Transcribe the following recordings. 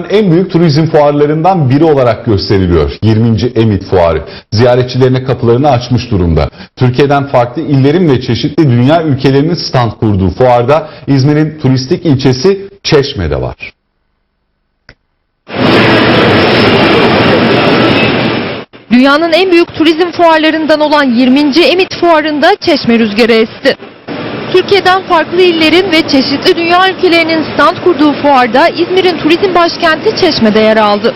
dünyanın en büyük turizm fuarlarından biri olarak gösteriliyor. 20. Emit Fuarı. Ziyaretçilerine kapılarını açmış durumda. Türkiye'den farklı illerin ve çeşitli dünya ülkelerinin stand kurduğu fuarda İzmir'in turistik ilçesi Çeşme'de var. Dünyanın en büyük turizm fuarlarından olan 20. Emit Fuarı'nda çeşme rüzgarı esti. Türkiye'den farklı illerin ve çeşitli dünya ülkelerinin stand kurduğu fuarda İzmir'in turizm başkenti Çeşme'de yer aldı.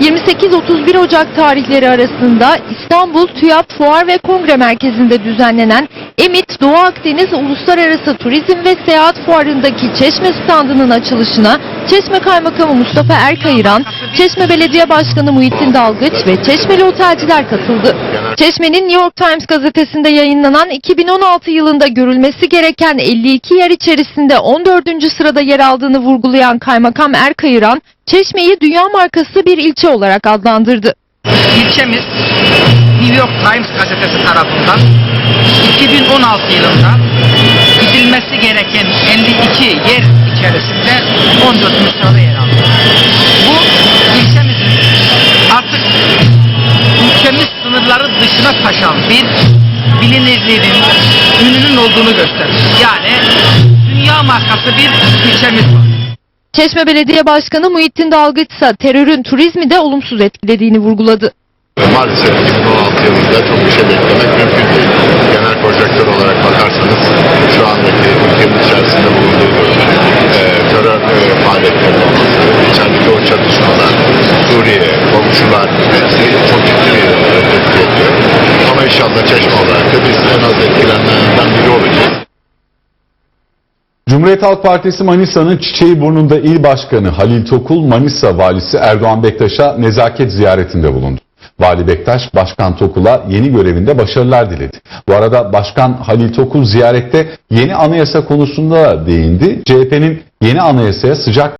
28-31 Ocak tarihleri arasında İstanbul TÜYAP Fuar ve Kongre Merkezi'nde düzenlenen Emit Doğu Akdeniz Uluslararası Turizm ve Seyahat Fuarı'ndaki Çeşme standının açılışına Çeşme Kaymakamı Mustafa Erkayıran, Çeşme Belediye Başkanı Muhittin Dalgıç ve Çeşmeli otelciler katıldı. Çeşme'nin New York Times gazetesinde yayınlanan 2016 yılında görülmesi gereken 52 yer içerisinde 14. sırada yer aldığını vurgulayan Kaymakam Erkayıran, Çeşme'yi dünya markası bir ilçe olarak adlandırdı. İlçemiz New York Times gazetesi tarafından 2016 yılında gidilmesi gereken 52 yer içerisinde 14. sırada yer aldı. Sınırları dışına taşan bir bilinirliğinin, ününün olduğunu gösterir. Yani dünya markası bir ilçemiz var. Çeşme Belediye Başkanı Muhittin Dalgıç ise terörün turizmi de olumsuz etkilediğini vurguladı. Maalesef 2016 yılında çok bir şey beklemek mümkün İnşallah çeşme olarak da en az etkilenenlerden biri olacağız. Cumhuriyet Halk Partisi Manisa'nın Çiçeğiburnu'nda il başkanı Halil Tokul, Manisa valisi Erdoğan Bektaş'a nezaket ziyaretinde bulundu. Vali Bektaş, Başkan Tokul'a yeni görevinde başarılar diledi. Bu arada Başkan Halil Tokul ziyarette yeni anayasa konusunda da değindi. CHP'nin yeni anayasaya sıcak